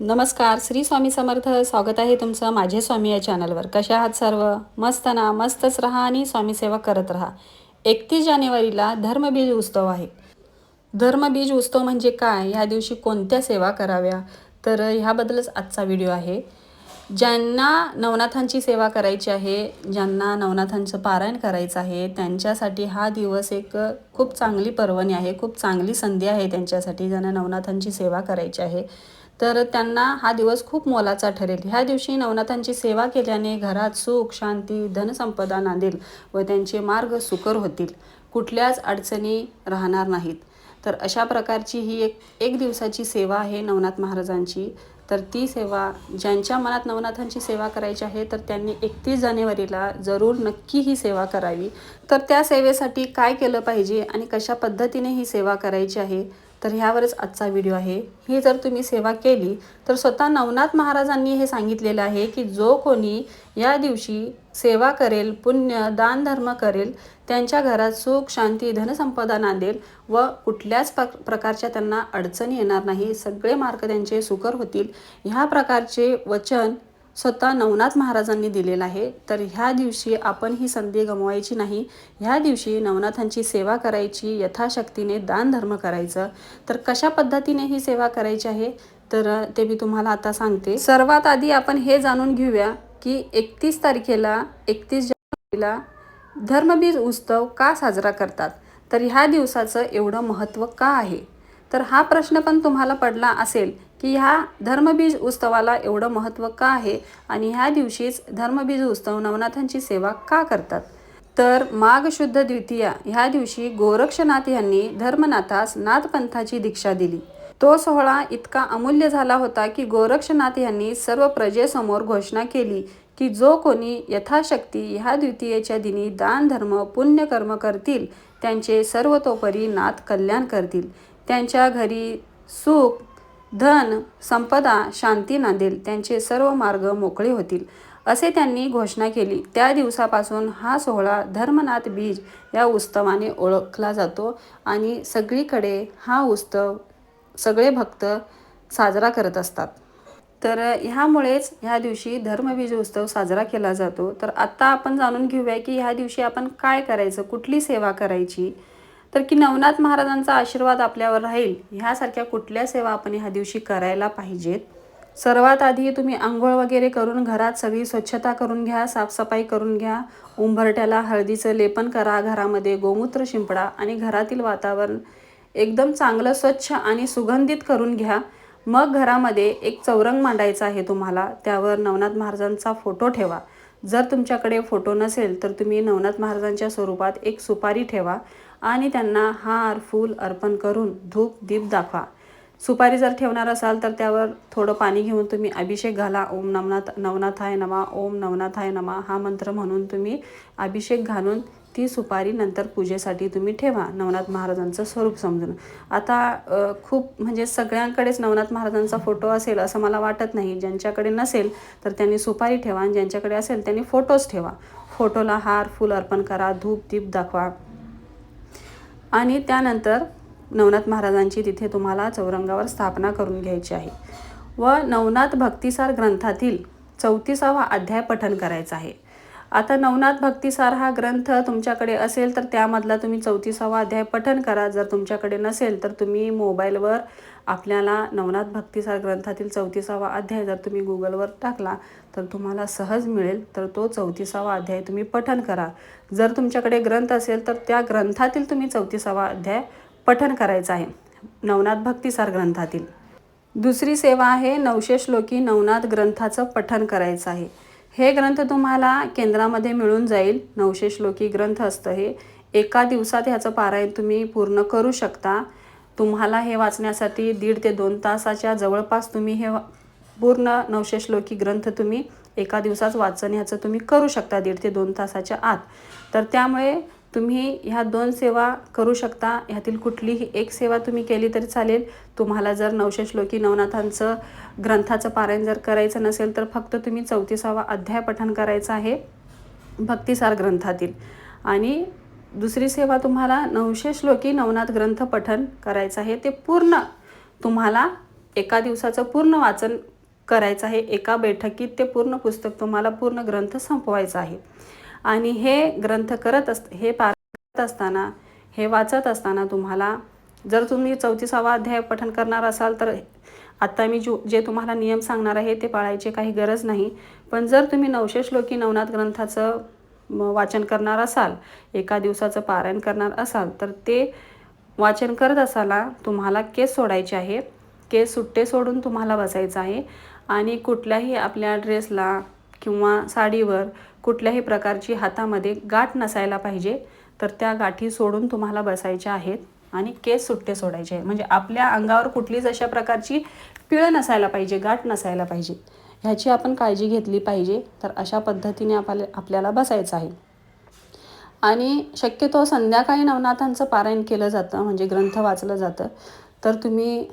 नमस्कार श्री स्वामी समर्थ. स्वागत आहे तुमचं माझे स्वामी या चॅनलवर. कशा आहात सर्व? मस्त ना? मस्तच राहा आणि स्वामीसेवा करत राहा. एकतीस जानेवारीला धर्मबीज उत्सव आहे. धर्मबीज उत्सव म्हणजे काय? ह्या दिवशी कोणत्या सेवा कराव्या? तर ह्याबद्दलच आजचा व्हिडिओ आहे. ज्यांना नवनाथांची सेवा करायची आहे ज्यांना नवनाथांचं पारायण करायचं आहे त्यांच्यासाठी हा दिवस एक खूप चांगली पर्वणी आहे खूप चांगली संधी आहे त्यांच्यासाठी ज्यांना नवनाथांची सेवा करायची आहे. तर त्यांना हा दिवस खूप मोलाचा ठरेल. ह्या दिवशी नवनाथांची सेवा केल्याने घरात सुख शांती धनसंपदा नांदेल व त्यांचे मार्ग सुकर होतील. कुठल्याच अडचणी राहणार नाहीत. तर अशा प्रकारची ही एक एक दिवसाची सेवा आहे नवनाथ महाराजांची. तर ती सेवा ज्यांच्या मनात नवनाथांची सेवा करायची आहे तर त्यांनी एकतीस जानेवारीला जरूर नक्की ही सेवा करावी. तर त्या सेवेसाठी काय केलं पाहिजे आणि कशा पद्धतीने ही सेवा करायची आहे तर ह्यावरच आजचा व्हिडिओ आहे. ही जर तुम्ही सेवा केली तर स्वतः नवनाथ महाराजांनी हे सांगितलेलं आहे की जो कोणी या दिवशी सेवा करेल पुण्य दान धर्म करेल त्यांच्या घरात सुख शांती धनसंपदा नांदेल व कुठल्याच प्र प्रकारच्या त्यांना अडचणी येणार नाही. सगळे मार्ग त्यांचे सुकर होतील. ह्या प्रकारचे वचन स्वतः नवनाथ महाराजांनी दिलेला आहे. तर ह्या दिवशी आपण ही संधी गमवायची नाही. ह्या दिवशी नवनाथांची सेवा करायची यथाशक्तीने दानधर्म करायचं. तर कशा पद्धतीने ही सेवा करायची आहे? तर ते मी तुम्हाला आता सांगते. सर्वात आधी आपण हे जाणून घेऊया की एकतीस तारखेला एकतीस जानेवारीला धर्मबीज उत्सव का साजरा करतात? तर ह्या दिवसाचं एवढं महत्त्व का आहे? तर हा प्रश्न पण तुम्हाला पडला असेल की ह्या धर्मबीज उत्सवाला एवढं महत्त्व का आहे आणि ह्या दिवशीच धर्मबीज उत्सव नवनाथांची सेवा का करतात? तर माघ शुद्ध द्वितीया ह्या दिवशी गोरक्षनाथ यांनी धर्मनाथास नाथपंथाची दीक्षा दिली. तो सोहळा इतका अमूल्य झाला होता की गोरक्षनाथ यांनी सर्व प्रजेसमोर घोषणा केली की जो कोणी यथाशक्ती ह्या द्वितीयेच्या दिनी दान धर्म पुण्यकर्म करतील त्यांचे सर्वतोपरी नाथ कल्याण करतील. त्यांच्या घरी सुख धन संपदा शांती नांदेल त्यांचे सर्व मार्ग मोकळे होतील असे त्यांनी घोषणा केली. त्या दिवसापासून हा सोहळा धर्मनाथ बीज या उत्सवाने ओळखला जातो आणि सगळीकडे हा उत्सव सगळे भक्त साजरा करत असतात. तर ह्यामुळेच ह्या दिवशी धर्मबीज उत्सव साजरा केला जातो. तर आत्ता आपण जाणून घेऊया की ह्या दिवशी आपण काय करायचं कुठली सेवा करायची? तर की नवनाथ महाराजांचा आशीर्वाद आपल्यावर राहील ह्यासारख्या कुठल्या सेवा आपण ह्या दिवशी करायला पाहिजेत? सर्वात आधी तुम्ही आंघोळ वगैरे करून घरात सगळी स्वच्छता करून घ्या साफसफाई करून घ्या. उंबरट्याला हळदीचं लेपन करा घरामध्ये गोमूत्र शिंपडा आणि घरातील वातावरण एकदम चांगलं स्वच्छ आणि सुगंधित करून घ्या. मग घरामध्ये एक चौरंग मांडायचा आहे तुम्हाला त्यावर नवनाथ महाराजांचा फोटो ठेवा. जर तुमच्याकडे फोटो नसेल तर तुम्ही नवनाथ महाराजांच्या स्वरूपात एक सुपारी ठेवा आणि त्यांना हार फूल अर्पण करून धूप दीप दाखवा. सुपारी जर ठेवणार असाल तर त्यावर थोडं पाणी घेऊन तुम्ही अभिषेक घाला. ओम नवनाथ नवनाथाय नमा ओम नवनाथाय नमा हा मंत्र म्हणून तुम्ही अभिषेक घालून ती सुपारी नंतर पूजेसाठी तुम्ही ठेवा. नवनाथ महाराजांचं स्वरूप समजून. आता खूप म्हणजे सगळ्यांकडेच नवनाथ महाराजांचा फोटो असेल असं मला वाटत नाही. ज्यांच्याकडे नसेल तर त्यांनी सुपारी ठेवा. आणि ज्यांच्याकडे असेल त्यांनी फोटोज ठेवा. फोटोला हार फूल अर्पण करा धूप दीप दाखवा. आणि त्यानंतर नवनाथ महाराजांची तिथे तुम्हाला चौरंगावर स्थापना करून घ्यायची आहे. व नवनाथ भक्तिसार ग्रंथातील चौतीसावा अध्याय पठन करायचा आहे. आता नवनाथ भक्तिसार हा ग्रंथ तुमच्याकडे असेल तर त्यामधला तुम्ही चौतीसावा अध्याय पठन करा. जर तुमच्याकडे नसेल तर तुम्ही मोबाईलवर आपल्याला नवनाथ भक्तिसार ग्रंथातील चौतीसावा अध्याय जर तुम्ही गुगलवर टाकला तर तुम्हाला सहज मिळेल. तर तो चौतीसावा अध्याय तुम्ही पठन करा. जर तुमच्याकडे ग्रंथ असेल तर त्या ग्रंथातील तुम्ही चौतीसावा अध्याय पठन करायचं आहे. नवनाथ भक्तिसार ग्रंथातील. दुसरी सेवा आहे नवशे श्लोकी नवनाथ ग्रंथाचं पठन करायचं आहे. हे ग्रंथ तुम्हाला केंद्रामध्ये मिळून जाईल. नवशे श्लोकी ग्रंथ असतं हे. एका दिवसात ह्याचं पारायण तुम्ही पूर्ण करू शकता. तुम्हाला हे वाचण्यासाठी दीड ते दोन तासाच्या जवळपास तुम्ही हे पूर्ण नवशे श्लोकी ग्रंथ तुम्ही एका दिवसात वाचन ह्याचं तुम्ही करू शकता दीड ते दोन तासाच्या आत. तर त्यामुळे तुम्ही ह्या दोन सेवा करू शकता. ह्यातील कुठलीही एक सेवा तुम्ही केली तरी चालेल. तुम्हाला जर नवशे श्लोकी नवनाथांचं ग्रंथाचं पारायण जर करायचं नसेल तर फक्त तुम्ही चौतीसावा अध्याय पठण करायचं आहे भक्तिसार ग्रंथातील. आणि दुसरी सेवा तुम्हाला नऊशे श्लोकी नवनाथ ग्रंथ पठन करायचं आहे. ते पूर्ण तुम्हाला एका दिवसाचं पूर्ण वाचन करायचं आहे. एका बैठकीत ते पूर्ण पुस्तक तुम्हाला पूर्ण ग्रंथ संपवायचा आहे. आणि हे ग्रंथ करत अस हे पार करत असताना हे वाचत असताना तुम्हाला जर तुम्ही चौतीसावा अध्याय पठन करणार असाल तर आत्ता मी जो जे तुम्हाला नियम सांगणार आहे ते पाळायची काही गरज नाही. पण जर तुम्ही नवशे श्लोकी नवनाथ ग्रंथाचं वाचन करणार असाल एका दिवसाचं पारायण करणार असाल तर ते वाचन करत असाला तुम्हाला केस सोडायचे आहे. केस सुट्टे सोडून तुम्हाला बसायचं आहे. आणि कुठल्याही आपल्या ड्रेसला किंवा साडीवर कुठल्याही प्रकारची हातामध्ये गाठ नसायला पाहिजे तर त्या गाठी सोडून तुम्हाला बसायच्या आहेत आणि केस सुट्टे सोडायचे आहे म्हणजे आपल्या अंगावर कुठलीच अशा प्रकारची पिळं नसायला पाहिजे गाठ नसायला पाहिजे. ह्याची आपण काळजी घेतली पाहिजे तर अशा पद्धतीने आपल्या आपल्याला बसायचं आहे. आणि शक्यतो संध्याकाळी नवनाथांचं पारायण केलं जातं म्हणजे ग्रंथ वाचलं जातं तर तुम्ही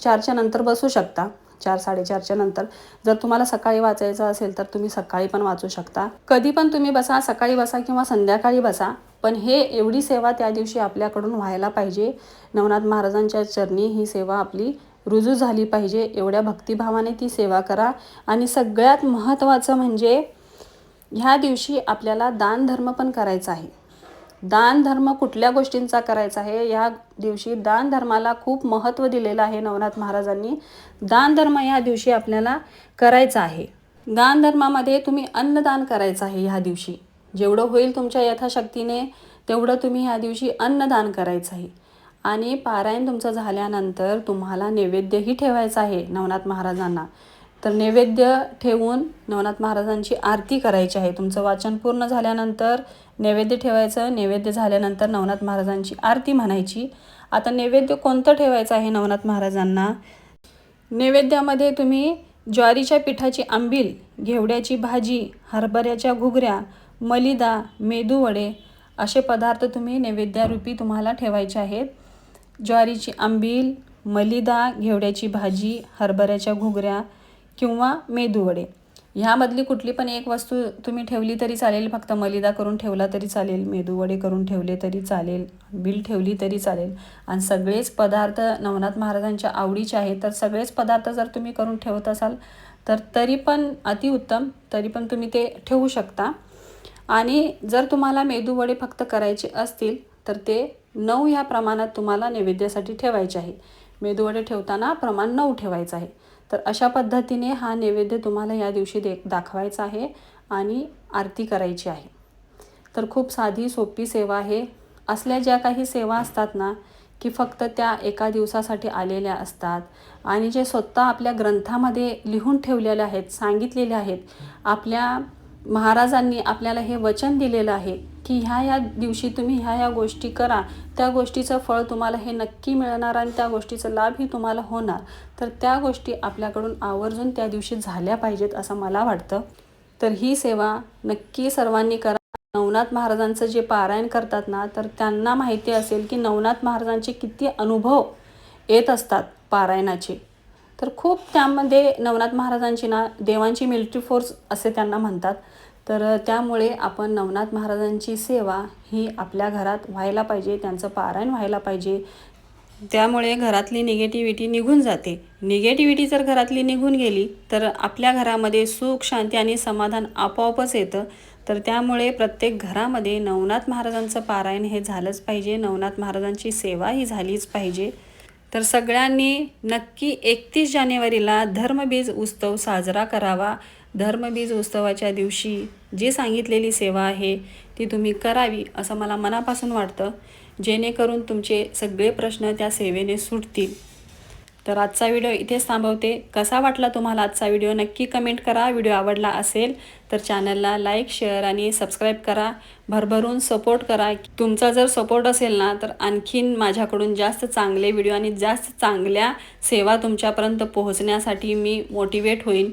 चारच्या नंतर बसू शकता. चार साडेचारच्या नंतर. जर तुम्हाला सकाळी वाचायचं असेल तर तुम्ही सकाळी पण वाचू शकता. कधी पण तुम्ही बसा सकाळी बसा किंवा संध्याकाळी बसा पण हे एवढी सेवा त्या दिवशी आपल्याकडून व्हायला पाहिजे. नवनाथ महाराजांच्या चरणी ही सेवा आपली रुजू झाली पाहिजे. एवढ्या भक्तिभावाने ती सेवा करा. आणि सगळ्यात महत्त्वाचं म्हणजे ह्या दिवशी आपल्याला दानधर्म पण करायचा आहे. दानधर्म कुठल्या गोष्टींचा करायचा आहे? ह्या दिवशी दानधर्माला खूप महत्त्व दिलेलं आहे नवनाथ महाराजांनी. दानधर्म या दिवशी आपल्याला करायचा आहे. दानधर्मामध्ये तुम्ही अन्नदान करायचं आहे ह्या दिवशी. जेवढं होईल तुमच्या यथाशक्तीने तेवढं तुम्ही ह्या दिवशी अन्नदान करायचं आहे. आणि पारायण तुमचं झाल्यानंतर तुम्हाला नैवेद्यही ठेवायचं आहे नवनाथ महाराजांना. तर नैवेद्य ठेवून नवनाथ महाराजांची आरती करायची आहे. तुमचं वाचन पूर्ण झाल्यानंतर नैवेद्य ठेवायचं नैवेद्य झाल्यानंतर नवनाथ महाराजांची आरती म्हणायची. आता नैवेद्य कोणतं ठेवायचं आहे नवनाथ महाराजांना? नैवेद्यामध्ये तुम्ही ज्वारीच्या पिठाची आंबील घेवड्याची भाजी हरभऱ्याच्या घुगऱ्या मलिदा मेदूवडे असे पदार्थ तुम्ही नैवेद्यारूपी तुम्हाला ठेवायचे आहेत. ज्वारीची आंबील मलिदा घेवड्याची भाजी हरभऱ्याच्या घुगऱ्या किंवा मेदूवडे ह्यामधली कुठली पण एक वस्तू तुम्ही ठेवली तरी चालेल फक्त मलिदा करून ठेवला तरी चालेल मेदूवडे करून ठेवले तरी चालेल बिल ठेवली तरी चालेल. आणि सगळेच पदार्थ नवनाथ महाराजांच्या आवडीचे आहेत तर सगळेच पदार्थ जर तुम्ही करून ठेवत असाल तर तरी पण अतिउत्तम तरी पण तुम्ही ते ठेवू शकता. आणि जर तुम्हाला मेदूवडे फक्त करायचे असतील तर ते नऊ ह्या प्रमाणात तुम्हाला नैवेद्यासाठी ठेवायचे आहे. मेदूवडे ठेवताना प्रमाण नऊ ठेवायचं आहे. तर अशा पद्धतीने हा नैवेद्य तुम्हाला या दिवशी दे दाखवायचा आहे आणि आरती करायची आहे. तर खूप साधी सोपी सेवा आहे. असल्या ज्या काही सेवा असतात ना की फक्त त्या एका दिवसासाठी आलेल्या असतात आणि जे स्वतः आपल्या ग्रंथामध्ये लिहून ठेवलेले आहेत सांगितलेले आहेत आपल्या महाराजांनी आपल्याला हे वचन दिलेलं आहे की ह्या ह्या दिवशी तुम्ही ह्या ह्या गोष्टी करा. त्या गोष्टीचं फळ तुम्हाला हे नक्की मिळणार आणि त्या गोष्टीचा लाभही तुम्हाला होणार. तर त्या गोष्टी आपल्याकडून आवर्जून त्या दिवशी झाल्या पाहिजेत असं मला वाटतं. तर ही सेवा नक्की सर्वांनी करा. नवनाथ महाराजांचं जे पारायण करतात ना तर त्यांना माहिती असेल की नवनाथ महाराजांचे किती अनुभव येत असतात पारायणाचे. तर खूप त्यामध्ये नवनाथ महाराजांची ना देवांची मिलिटरी फोर्स असे त्यांना म्हणतात. तर त्यामुळे आपण नवनाथ महाराजांची सेवा ही आपल्या घरात व्हायला पाहिजे त्यांचं पारायण व्हायला पाहिजे. त्यामुळे घरातली निगेटिव्हिटी निघून जाते. निगेटिव्हिटी जर घरातली निघून गेली तर आपल्या घरामध्ये सुख शांती आणि समाधान आपोआपच येतं. तर त्यामुळे प्रत्येक घरामध्ये नवनाथ महाराजांचं पारायण हे झालंच पाहिजे नवनाथ महाराजांची सेवा ही झालीच पाहिजे. तर सगळ्यांनी नक्की एकतीस जानेवारीला धर्मबीज उत्सव साजरा करावा. धर्मबीज उत्सवाच्या दिवशी जी सांगितलेली सेवा आहे ती तुम्ही करावी असं मला मनापासून वाटतं. जेणेकरून तुमचे सगळे प्रश्न त्या सेवेने सुटतील. तर आजचा व्हिडिओ इथेच थांबवते. कसा वाटला तुम्हाला आजचा व्हिडिओ? नक्की कमेंट करा. व्हिडिओ आवडला असेल तर चॅनलला लाईक शेअर आणि सबस्क्राईब करा. भरभरून सपोर्ट करा. तुमचा जर सपोर्ट असेल ना तर आणखीन माझ्याकडून जास्त चांगले व्हिडिओ आणि जास्त चांगल्या सेवा तुमच्यापर्यंत पोहोचण्यासाठी मी मोटिवेट होईन.